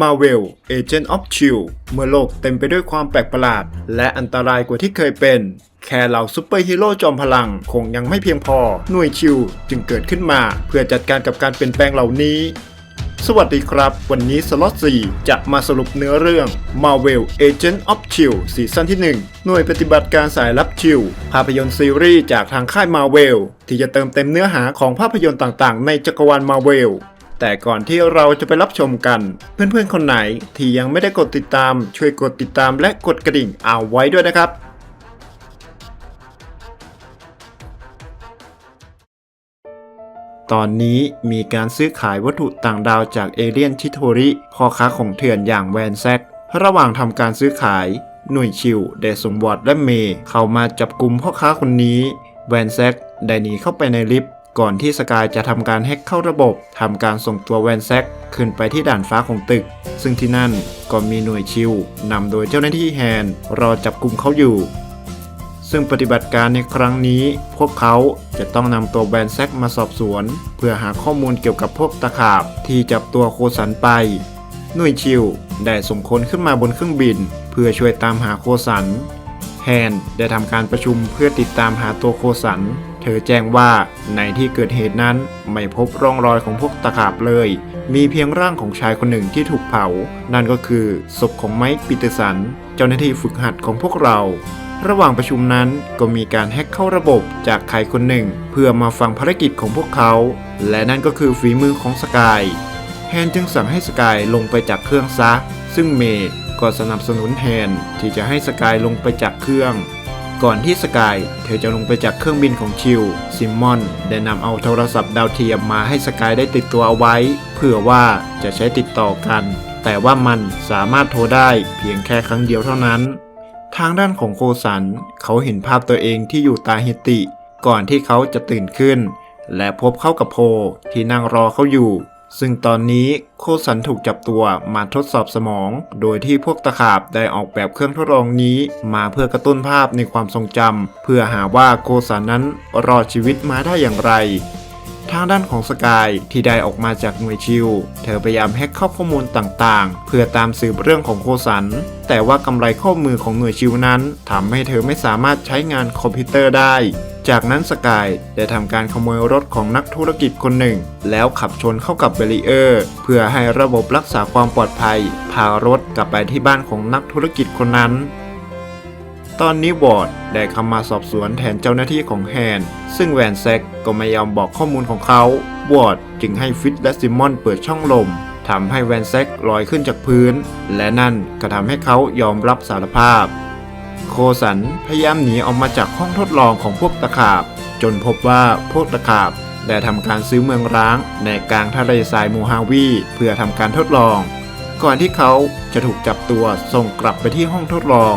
Marvel Agent of Shield เมื่อโลกเต็มไปด้วยความแปลกประหลาด และอันตรายกว่าที่เคยเป็น แค่เหล่าซูเปอร์ฮีโร่จอมพลังคงยังไม่เพียงพอ หน่วยชิลจึงเกิดขึ้นมา เพื่อจัดการกับการเปลี่ยนแปลงเหล่านี้ สวัสดีครับ วันนี้สล็อต4จะมาสรุปเนื้อเรื่อง Marvel Agent of Shield ซีซั่นที่ 1 หน่วยปฏิบัติการสายลับชิลภาพยนตร์ซีรีส์จากทางค่าย Marvel ที่จะเติมเต็มเนื้อหาของภาพยนตร์ต่างๆ ในจักรวาล Marvel แต่ก่อนที่เราจะไปรับชมกัน เพื่อนๆคนไหนที่ยังไม่ได้กดติดตาม ช่วยกดติดตามและกดกระดิ่งเอาไว้ด้วยนะครับ ตอนนี้มีการซื้อขายวัตถุต่างดาวจากเอเลียนชิโทริพ่อค้าของเถื่อนอย่างแวนแซกระหว่างทำการซื้อขายหน่วยชิวเดสมวอดและเม เข้ามาจับกลุ่มพ่อค้าคนนี้ แวนแซกได้หนีเข้าไปในลิฟต์ ก่อนที่สกายจะทำการแฮ็กเข้าระบบทำการส่งตัวแวนแซกขึ้นไปที่ด่านฟ้าของตึก ซึ่งที่นั่นก็มีหน่วยชิวนำโดยเจ้าหน้าที่แฮนรอจับกลุ่มเขาอยู่ ซึ่งปฏิบัติการในครั้งนี้ พวกเขาจะต้องนำตัวแบรนแซกมาสอบสวน เพื่อหาข้อมูลเกี่ยวกับพวกตะขาบที่จับตัวโคสันไป หน่วยชิวได้ส่งคนขึ้นมาบนเครื่องบิน เพื่อช่วยตามหาโคสัน แฮนได้ทำการประชุมเพื่อติดตามหาตัวโคสัน เธอแจ้งว่าในที่เกิดเหตุนั้นไม่พบร่องรอยของพวกตะขาบเลย มีเพียงร่างของชายคนหนึ่งที่ถูกเผา นั่นก็คือศพของไมค์ปีเตอร์สัน เจ้าหน้าที่ฝึกหัดของพวกเรา ระหว่างประชุมนั้นก็มีการแฮ็กเข้าระบบจากใครคนหนึ่ง เพื่อมาฟังภารกิจของพวกเขา และนั่นก็คือฝีมือของสกายแฮนจึงสั่งให้สกายลงไปจากเครื่องซะ ซึ่งเมย์ก็สนับสนุนแฮนที่จะให้สกายลงไปจากเครื่อง ก่อนที่สกายเธอจะลงไปจากเครื่องบินของชิวซิมมอนได้นำเอาโทรศัพท์ดาวเทียมมาให้สกายได้ติดตัวเอาไว้ เพื่อว่าจะใช้ติดต่อกัน แต่ว่ามันสามารถโทรได้เพียงแค่ครั้งเดียวเท่านั้น ทางด้านของโคสัน เขาเห็นภาพตัวเองที่อยู่ตาฮิติ ก่อนที่เขาจะตื่นขึ้น และพบเข้ากับโพที่นั่งรอเขาอยู่ ซึ่งตอนนี้โคสันถูกจับตัวมาทดสอบสมอง โดยที่พวกตะขาบได้ออกแบบเครื่องทดลองนี้ มาเพื่อกระตุ้นภาพในความทรงจำเพื่อหาว่าโคสันนั้นรอดชีวิตมาได้อย่างไร ทางด้านของสกายที่ได้ออกมาจากหน่วยชิวเธอพยายามแฮ็กเข้าข้อมูลต่างๆ เพื่อตามสืบเรื่องของโคสัน แต่ว่ากำไรข้อมือของหน่วยชิวนั้นทำให้เธอไม่สามารถใช้งานคอมพิวเตอร์ได้ จากนั้นสกายได้ทำการขโมยรถของนักธุรกิจคนหนึ่ง แล้วขับชนเข้ากับเบรีเออร์ เพื่อให้ระบบรักษาความปลอดภัย พารถกลับไปที่บ้านของนักธุรกิจคนนั้น ตอนนี้วอร์ดได้เข้ามาสอบสวนแทนเจ้าหน้าที่ของแฮน ซึ่งแวนแซกก็ไม่ยอมบอกข้อมูลของเขา วอร์ดจึงให้ฟิตและซิมมอนเปิดช่องลมทำให้แวนแซกลอยขึ้นจากพื้น และนั่นก็ทำให้เขายอมรับสารภาพ โคสันพยายามหนีออกมาจากห้องทดลองของพวกตะขาบ จนพบว่าพวกตะขาบได้ทำการซื้อเมืองร้าง ในกลางทะเลทรายมูฮาวีเพื่อทำการทดลอง ก่อนที่เขาจะถูกจับตัวส่งกลับไปที่ห้องทดลอง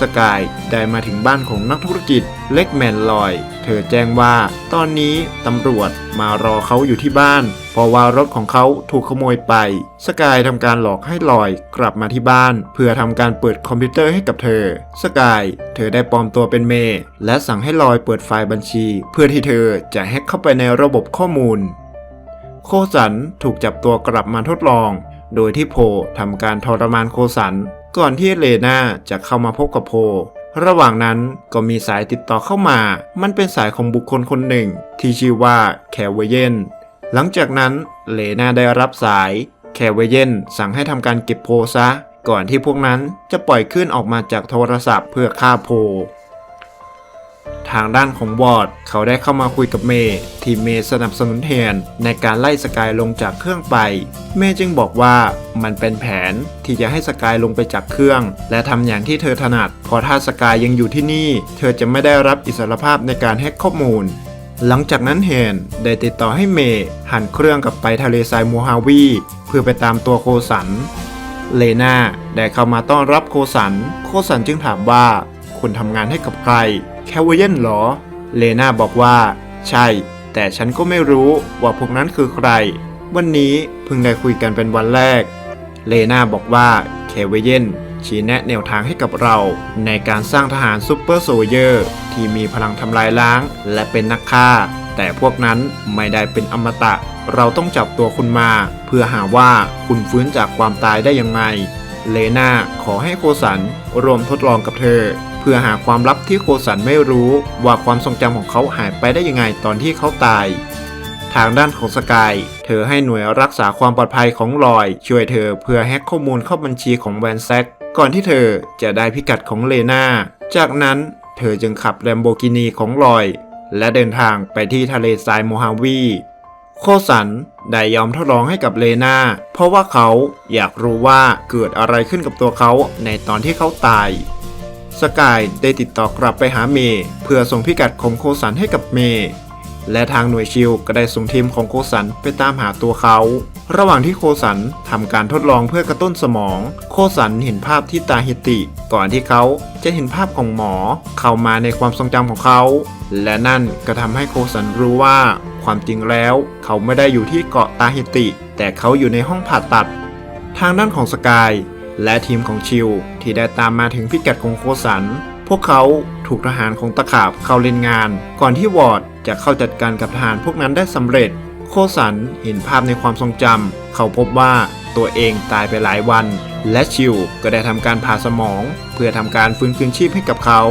สกายได้มาถึงบ้านของนักธุรกิจเล็กแมนลอย เธอแจ้งว่า ตอนนี้ตำรวจมารอเขาอยู่ที่บ้าน เพราะว่ารถของเขาถูกขโมยไป สกายทำการหลอกให้ลอยกลับมาที่บ้าน เพื่อทำการเปิดคอมพิวเตอร์ให้กับเธอ สกายเธอได้ปลอมตัวเป็นเมย์และสั่งให้ลอยเปิดไฟล์บัญชี เพื่อที่เธอจะแฮ็กเข้าไปในระบบข้อมูล โคสันถูกจับตัวกลับมาทดลอง โดยที่โพทำการทรมานโคสัน ก่อนที่เลนาจะเข้ามาพบกับโพ ระหว่างนั้นก็มีสายติดต่อเข้ามา มันเป็นสายของบุคคลคนหนึ่ง ที่ชื่อว่าแคเวเยน หลังจากนั้นเลนาได้รับสาย แคเวเยนสั่งให้ทำการเก็บโพซะ ก่อนที่พวกนั้นจะปล่อยขึ้นออกมาจากโทรศัพท์เพื่อฆ่าโพ ทางด้านของวอร์ดเขาได้เข้ามาคุยกับเมย์ที่เมย์สนับสนุนแทนในการไล่สกายลงจากเครื่องไป เมย์จึงบอกว่ามันเป็นแผนที่จะให้สกายลงไปจากเครื่อง และทำอย่างที่เธอถนัดเพราะถ้าสกายยังอยู่ที่นี่ เธอจะไม่ได้รับอิสรภาพในการแฮกข้อมูล หลังจากนั้นแฮนได้ติดต่อให้เมย์หันเครื่องกลับไปทะเลทรายมูฮาวีเพื่อไปตามตัวโคสัน เลนาได้เข้ามาต้อนรับโคสัน โคสันจึงถามว่าคุณทำงานให้กับใคร แคเวเยนเหรอ เลนาบอกว่า ใช่ แต่ฉันก็ไม่รู้ว่าพวกนั้นคือใคร วันนี้เพิ่งได้คุยกันเป็นวันแรก เลนาบอกว่าแคเวเยนชี้แนะแนวทางให้กับเรา ในการสร้างทหารซูเปอร์โซเยอร์ ที่มีพลังทำลายล้าง และเป็นนักฆ่า แต่พวกนั้นไม่ได้เป็นอมตะ เราต้องจับตัวคุณมา เพื่อหาว่าคุณฟื้นจากความตายได้ยังไง เลนาขอให้โคสันรวมทดลองกับเธอ พื่อหาความลับที่โคสันไม่รู้ว่าความทรงจำของเขาหายไปได้ยังไงตอนที่เขาตาย ทางด้านของสกาย เธอให้หน่วยรักษาความปลอดภัยของลอย ช่วยเธอเพื่อแฮ็กข้อมูลเข้าบัญชีของแวนแซกก่อนที่เธอจะได้พิกัดของเลนาจากนั้นเธอจึงขับแลมโบกินีของลอย และเดินทางไปที่ทะเลทรายโมฮาวีโคสันได้ยอมทดลองให้กับเลนาเพราะว่าเขาอยากรู้ว่าเกิดอะไรขึ้นกับตัวเขาในตอนที่เขาตาย สกายได้ติดต่อกลับไปหาเมย์เพื่อส่งพิกัดของโคสันให้กับเมย์และทางหน่วยชิลก็ได้ส่งทีมของโคสันไปตามหาตัวเขา ระหว่างที่โคสันทำการทดลองเพื่อกระตุ้นสมอง โคสันเห็นภาพที่ตาฮิติ ก่อนที่เขาจะเห็นภาพของหมอ เข้ามาในความทรงจำของเขา และนั่นก็ทำให้โคสันรู้ว่าความจริงแล้ว เขาไม่ได้อยู่ที่เกาะตาฮิติ แต่เขาอยู่ในห้องผ่าตัด ทางด้านของสกาย และทีมของชิวที่ได้ตามมาถึงพิกัดของโคสัน พวกเขาถูกทหารของตะขาบเข้าเล่นงาน ก่อนที่วอร์ดจะเข้าจัดการกับทหารพวกนั้นได้สำเร็จ โคสันเห็นภาพในความทรงจำเขาพบว่าตัวเองตายไปหลายวัน และชิวก็ได้ทำการผ่าสมอง เพื่อทำการฟื้นคืนชีพให้กับเขา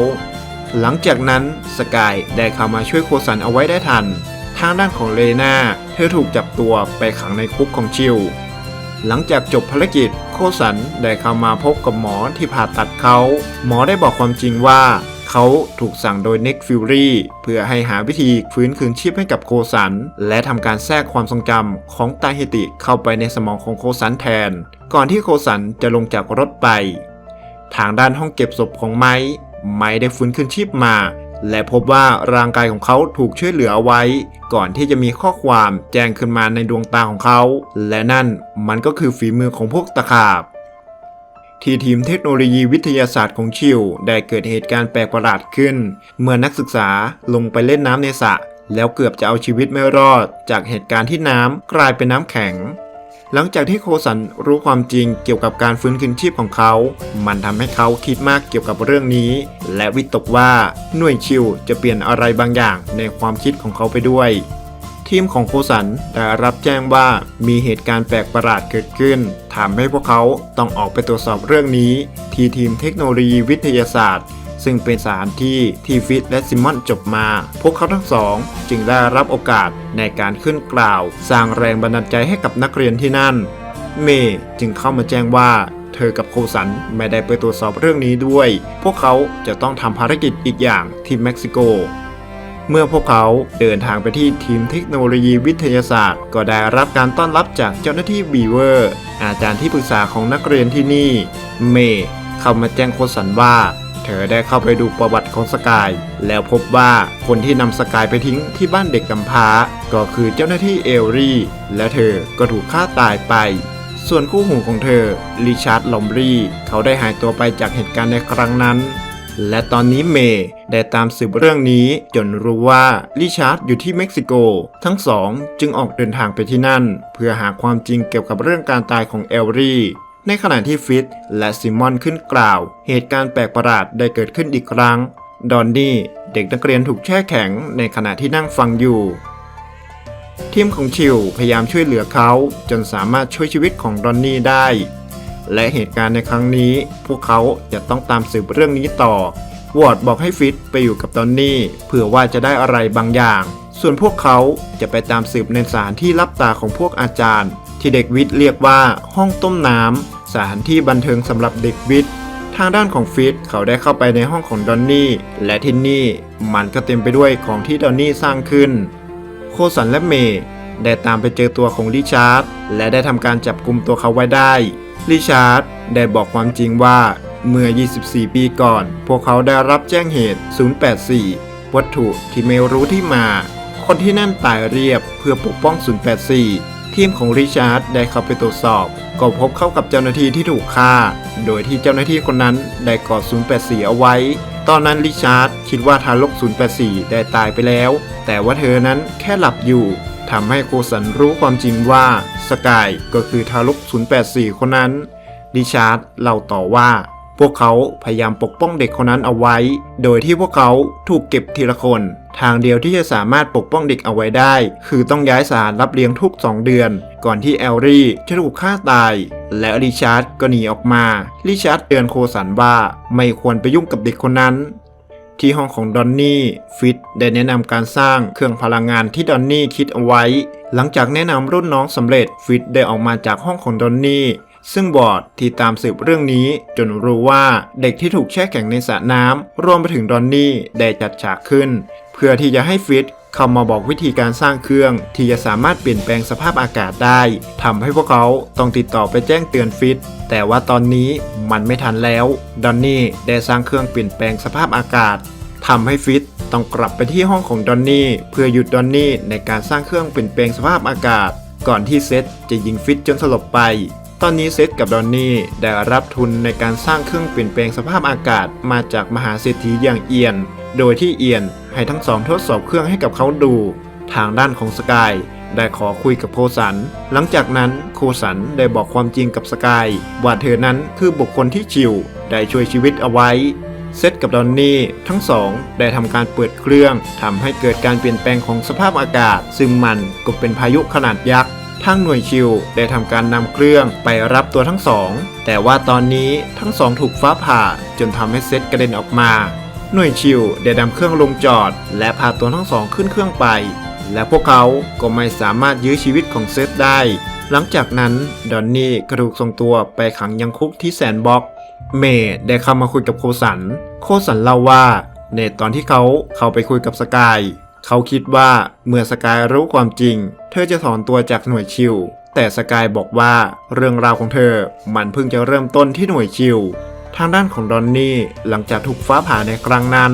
หลังจากนั้นสกายได้เข้ามาช่วยโคสันเอาไว้ได้ทันทางด้านของเลนาเธอถูกจับตัวไปขังในคุกของชิว หลังจากจบภารกิจ โคสันได้เข้ามาพบกับหมอที่ผ่าตัดเขา หมอได้บอกความจริงว่าเขาถูกสั่งโดยเน็กฟิลรี่เพื่อให้หาวิธีฟื้นคืนชีพให้กับโคสัน และทำการแทรกความทรงจำของตาฮิติเข้าไปในสมองของโคสันแทน ก่อนที่โคสันจะลงจากรถไป ทางด้านห้องเก็บศพของไม้ไม้ได้ฟื้นคืนชีพมา และพบว่าร่างกายของเขาถูกช่วยเหลือเอาไว้ ก่อนที่จะมีข้อความแจ้งขึ้นมาในดวงตาของเขา และนั่นมันก็คือฝีมือของพวกตะขาบ ที่ทีมเทคโนโลยีวิทยาศาสตร์ของชิวได้เกิดเหตุการณ์แปลกประหลาดขึ้น เมื่อนักศึกษาลงไปเล่นน้ำในสระแล้วเกือบจะเอาชีวิตไม่รอด จากเหตุการณ์ที่น้ำกลายเป็นน้ำแข็ง หลังจากที่โคสันรู้ความจริงเกี่ยวกับการฟื้นคืนชีพของเขา มันทำให้เขาคิดมากเกี่ยวกับเรื่องนี้ และวิตกว่าหน่วยชิวจะเปลี่ยนอะไรบางอย่างในความคิดของเขาไปด้วย ทีมของโคสันได้รับแจ้งว่ามีเหตุการณ์แปลกประหลาดเกิดขึ้นทำให้พวกเขาต้องออกไปตรวจสอบเรื่องนี้ ที่ทีมเทคโนโลยีวิทยาศาสตร์ ซึ่งเป็นสถานที่ที่ฟิตและซิมอนจบมา พวกเขาทั้งสองจึงได้รับโอกาสในการขึ้นกล่าว สร้างแรงบันดาลใจให้กับนักเรียนที่นั่น เมย์จึงเข้ามาแจ้งว่าเธอกับโคสันไม่ได้ไปตรวจสอบเรื่องนี้ด้วย พวกเขาจะต้องทำภารกิจอีกอย่างที่เม็กซิโก เมื่อพวกเขาเดินทางไปที่ทีมเทคโนโลยีวิทยาศาสตร์ ก็ได้รับการต้อนรับจากเจ้าหน้าที่บีเวอร์ อาจารย์ที่ปรึกษาของนักเรียนที่นี่ เมย์เข้ามาแจ้งโคสันว่า เธอได้เข้าไปดูประวัติของสกาย แล้วพบว่าคนที่นำสกายไปทิ้งที่บ้านเด็กกำพร้า ก็คือเจ้าหน้าที่เอลรี่ และเธอก็ถูกฆ่าตายไป ส่วนคู่หูของเธอริชาร์ดลอมบรีเขาได้หายตัวไปจากเหตุการณ์ในครั้งนั้นและตอนนี้เมย์ได้ตามสืบเรื่องนี้จนรู้ว่าริชาร์ดอยู่ที่เม็กซิโก ทั้งสองจึงออกเดินทางไปที่นั่น เพื่อหาความจริงเกี่ยวกับเรื่องการตายของเอลรี่ ในขณะที่ฟิตและซิมอนขึ้นกล่าว เหตุการณ์แปลกประหลาดได้เกิดขึ้นอีกครั้ง ดอนนี่เด็กนักเรียนถูกแช่แข็งในขณะที่นั่งฟังอยู่ ทีมของชิวพยายามช่วยเหลือเขาจนสามารถช่วยชีวิตของดอนนี่ได้ และเหตุการณ์ในครั้งนี้ พวกเขาจะต้องตามสืบเรื่องนี้ต่อ วอร์ดบอกให้ฟิตไปอยู่กับดอนนี่เผื่อว่าจะได้อะไรบางอย่าง ส่วนพวกเขาจะไปตามสืบในสถานที่รับตาของพวกอาจารย์ ที่เด็กวิทย์เรียกว่าห้องต้มน้ำ สถานที่บันเทิงสำหรับเด็กวิทย์ ทางด้านของฟิตเขาได้เข้าไปในห้องของดอนนี่และที่นี่มันก็เต็มไปด้วยของที่ดอนนี่สร้างขึ้น โคสันและเมย์ได้ตามไปเจอตัวของริชาร์ดและได้ทำการจับกลุ่มตัวเขาไว้ได้ริชาร์ดได้บอกความจริงว่าเมื่อ 24 ปีก่อน พวกเขาได้รับแจ้งเหตุ 084 วัตถุที่ไม่รู้ที่มา คนที่นั่นตายเรียบเพื่อปกป้อง 084 ทีมของริชาร์ดได้เข้าไปตรวจสอบ ก็พบเข้ากับเจ้าหน้าที่ที่ถูกฆ่า โดยที่เจ้าหน้าที่คนนั้นได้กอด 084 เอาไว้ ตอนนั้นริชาร์ดคิดว่าทารก 084 ได้ตายไปแล้ว แต่ว่าเธอนั้นแค่หลับอยู่ทำให้โคสันรู้ความจริงว่าสกายก็คือทารก 084 คนนั้นริชาร์ดเล่าต่อว่า พวกเขาพยายามปกป้องเด็กคนนั้นเอาไว้ โดยที่พวกเขาถูกเก็บทีละคน ทางเดียวที่จะสามารถปกป้องเด็กเอาไว้ได้ คือต้องย้ายสารรับเลี้ยงทุก 2 เดือน ก่อนที่แอลลี่จะถูกฆ่าตาย และริชาร์ดก็หนีออกมา ริชาร์ดเตือนโคสันว่าไม่ควรไปยุ่งกับเด็กคนนั้นที่ห้องของดอนนี่ฟิตได้แนะนำการสร้างเครื่องพลังงานที่ดอนนี่คิดเอาไว้ หลังจากแนะนำรุ่นน้องสำเร็จฟิตได้ออกมาจากห้องของดอนนี่ ซึ่งบอร์ดที่ตามสืบเรื่องนี้จนรู้ว่าเด็กที่ถูกแช่แข็งในสระน้ำรวมไปถึงดอนนี่ได้จัดฉากขึ้น เพื่อที่จะให้ฟิตเข้ามาบอกวิธีการสร้างเครื่อง ที่จะสามารถเปลี่ยนแปลงสภาพอากาศได้ทำให้พวกเขาต้องติดต่อไปแจ้งเตือนฟิตแต่ว่าตอนนี้มันไม่ทันแล้วดอนนี่ได้สร้างเครื่องเปลี่ยนแปลงสภาพอากาศทำให้ฟิตต้องกลับไปที่ห้องของดอนนี่เพื่อหยุดดอนนี่ในการสร้างเครื่องเปลี่ยนแปลงสภาพอากาศ ก่อนที่เซธจะยิงฟิตจนสลบไป ตอนนี้เซธกับดอนนี่ได้รับทุนในการสร้างเครื่องเปลี่ยนแปลงสภาพอากาศมาจากมหาเศรษฐีอย่างเอียน โดยที่เอียนให้ทั้งสองทดสอบเครื่องให้กับเขาดู ทางด้านของสกายได้ขอคุยกับโคสัน หลังจากนั้นโคสันได้บอกความจริงกับสกายว่าเธอนั้นคือบุคคลที่ชิวได้ช่วยชีวิตเอาไว้ เซธกับดอนนี่ทั้งสองได้ทำการเปิดเครื่องทำให้เกิดการเปลี่ยนแปลงของสภาพอากาศ ซึ่งมันก็เป็นพายุขนาดยักษ์ ทางหน่วยชิวได้ทำการนำเครื่องไปรับตัวทั้งสอง แต่ว่าตอนนี้ทั้งสองถูกฟ้าผ่าจนทำให้เซธกระเด็นออกมา หน่วยชิวได้นำเครื่องลงจอด และพาตัวทั้งสองขึ้นเครื่องไป และพวกเขาก็ไม่สามารถยื้อชีวิตของเซธได้ หลังจากนั้นดอนนี่ก็ถูกส่งตัวไปขังยังคุกที่แซนบ็อกเมย์ได้เข้ามาคุยกับโคสัน โคสันเล่าว่า ในตอนที่เขาเข้าไปคุยกับสกาย เขาคิดว่าเมื่อสกายรู้ความจริง เธอจะถอนตัวจากหน่วยชิว แต่สกายบอกว่าเรื่องราวของเธอมันเพิ่งจะเริ่มต้นที่หน่วยชิว ทางด้านของดอนนี่หลังจากถูกฟ้าผ่าในครั้งนั้น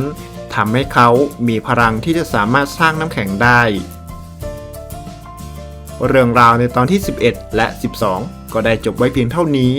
ทำให้เขามีพลังที่จะสามารถสร้างน้ำแข็งได้ เรื่องราวในตอนที่ 11 และ 12 ก็ได้จบไว้เพียงเท่านี้